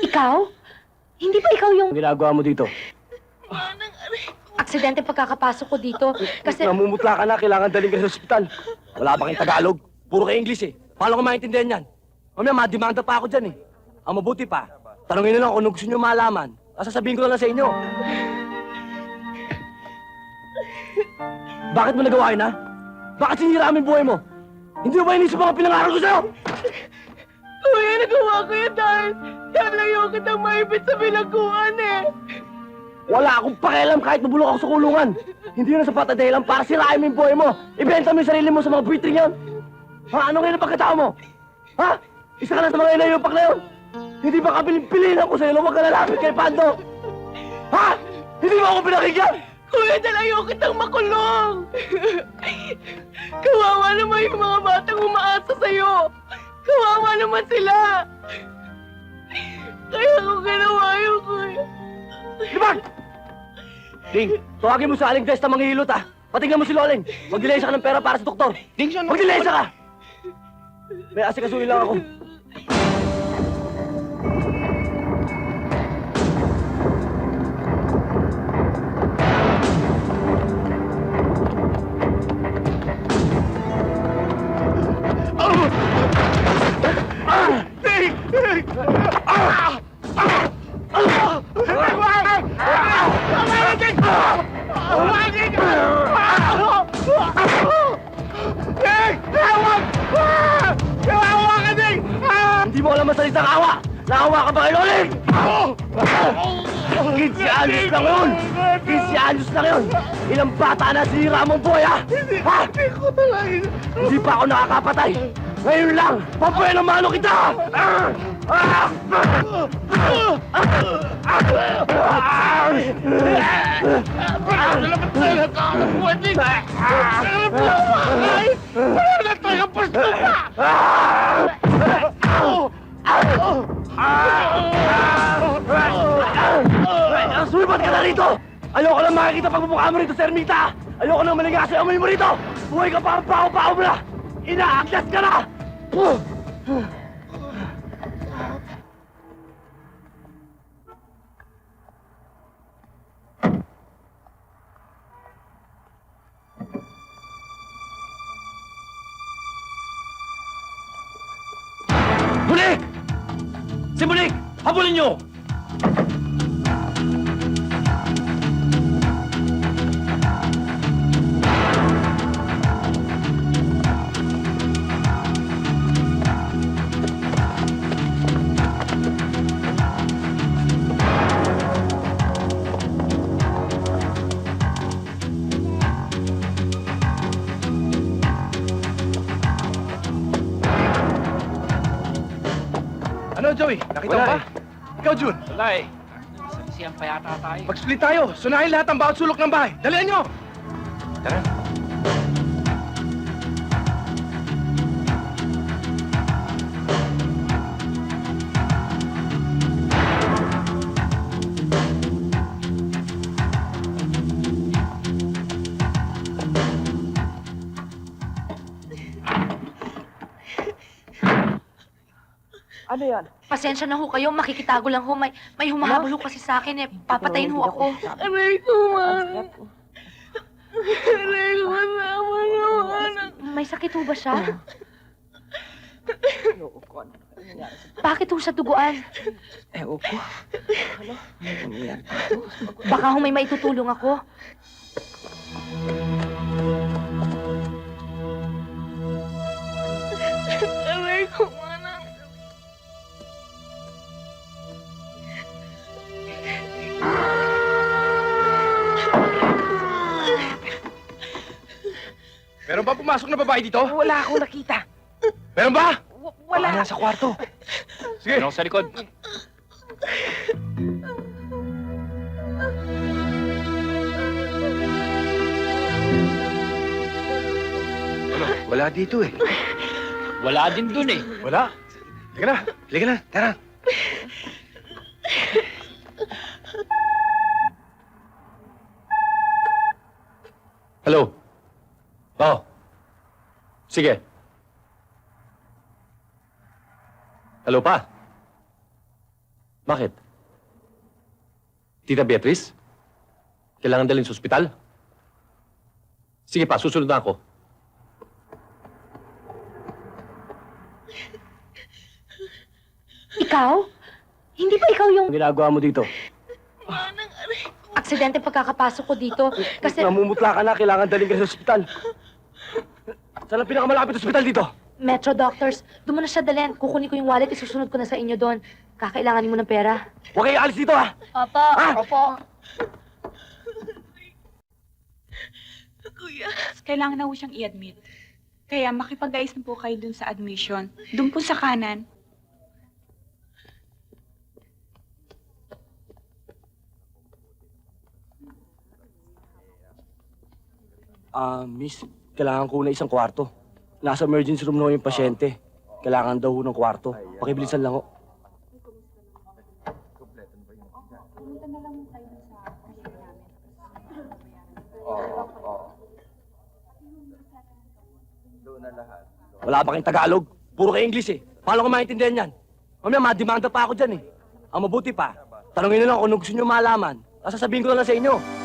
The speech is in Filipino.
Ikaw? Hindi ba ikaw yung Ang ginagawa mo dito? aksidente pagkakapasok ko dito? Kasi Namumutla ka na, kailangan daling ka sa ospital. Wala ba kayong Tagalog? Puro kayo English eh. Paano ko maintindihan yan? Mamaya, madimanda pa ako dyan eh. Ang mabuti pa, tanungin nyo lang kung ano gusto nyo malaman. Sasabihin ko na lang sa inyo. Bakit mo nagawa yun, ha? Bakit sinira ang buhay mo? Hindi mo ba inisip mga pinangarap ko sa'yo? Kuya, nagawa ko yan dahil dahil ayaw kitang maipit sa bilangguan eh. Wala akong pakialam kahit mabulok ako sa kulungan. Hindi yun ang sapat na dahilan para sirain mo yung buhay mo. Ibenta mo yung sarili mo sa mga buitring yan. Ha? Ano ngayon ang pagkatao mo? Ha? Isa ka na sa mga inayupak na yun. Hindi ba kabilin-piliin ako sa'yo na huwag ka lalapit kay Pando? Ha? Hindi mo ako pinakinggan? Kuya, dahil ayaw kitang makulong. Kawawa naman yung mga batang umaasa sa'yo. Kawawa naman sila. Kaya ko ginawa yun, kuya. Libag! Ding, tawagin mo sa aling test na manghihilot ha. Patingnan mo si Loling. Magdilensya ka ng pera para sa doktor. Ding, siya Magdilensya ka! May asikasuhin lang ako. Hindi mo alam ang salitang awa! Naawa ka ba kay Loling? 15 anos lang yun! 15 anos lang yun! Ilang bata na sinira mong buhay ha? Ha? Hindi ko talaga. Hindi pa ako nakakapatay! Ngayon lang! Ang mano kita! Sumipat ka na rito! Ayoko lang makikita pagmumukha mo rito, Sir Mita! Ayoko nang maliga sa amoy mo rito! Buhay ka parang pao-pao mo na! 이나 아꼈잖아! Simbolik! Abulin nyo! Ano, Joey? Nakita Wala mo ba? eh. Ikaw, Jun. Wala eh. Siyang pa yata tayo. Mag-split tayo. Sunahin lahat ang bawat sulok ng bahay. Dalian nyo! Tara. Pasensya na ho kayo, makikitago lang ho. May, may humahabol ho kasi sa akin eh. Papatayin ho ako. Aray ko, man. Aray ko, masama naman. May sakit ho ba siya? Bakit ho siya duguan? Ewan ko. Ano? Ano? Baka ho may maitutulong ako. Meron ba pumasok na babae dito? Wala akong nakita. Meron ba? W- wala. Baka nasa kwarto. Sige. Ano sa likod? Ano? Wala dito eh. Wala din dun eh. Wala. Halika na. Halika na. Tara. Hello? Sige. Hello pa? Bakit? Tita Beatrice? Kailangan dalhin sa ospital? Sige pa, susunod na ako. Ikaw? Hindi ba ikaw yung Ang ginagawa mo dito? aksidente pagkakapasok ko dito? Kasi Namumutla ka na, kailangan dalhin ka sa ospital. Saan ang pinakamalapit na ospital dito? Metro Doctors, doon mo na siya dalhin. Kukunin ko yung wallet, isusunod ko na sa inyo doon. Kakailanganin mo ng pera. Huwag kayo alis dito, ha? Opo. Ah! Opo. Kuya. Kailangan na po siyang i-admit. Kaya makipag-ayos na po kayo dun sa admission. Dun po sa kanan. Ah, miss, kailangan ko na isang kwarto. Nasa emergency room na yung pasyente. Kailangan daw ng kwarto. Pakibilisan lang ho. Wala ba kayong Tagalog? Puro kayo English eh. Paano ko maintindihan yan? Mamaya, madimanda pa ako dyan eh. Ang mabuti pa, tanongin nyo lang kung ano gusto nyo malaman. Sasabihin ko na lang sa inyo.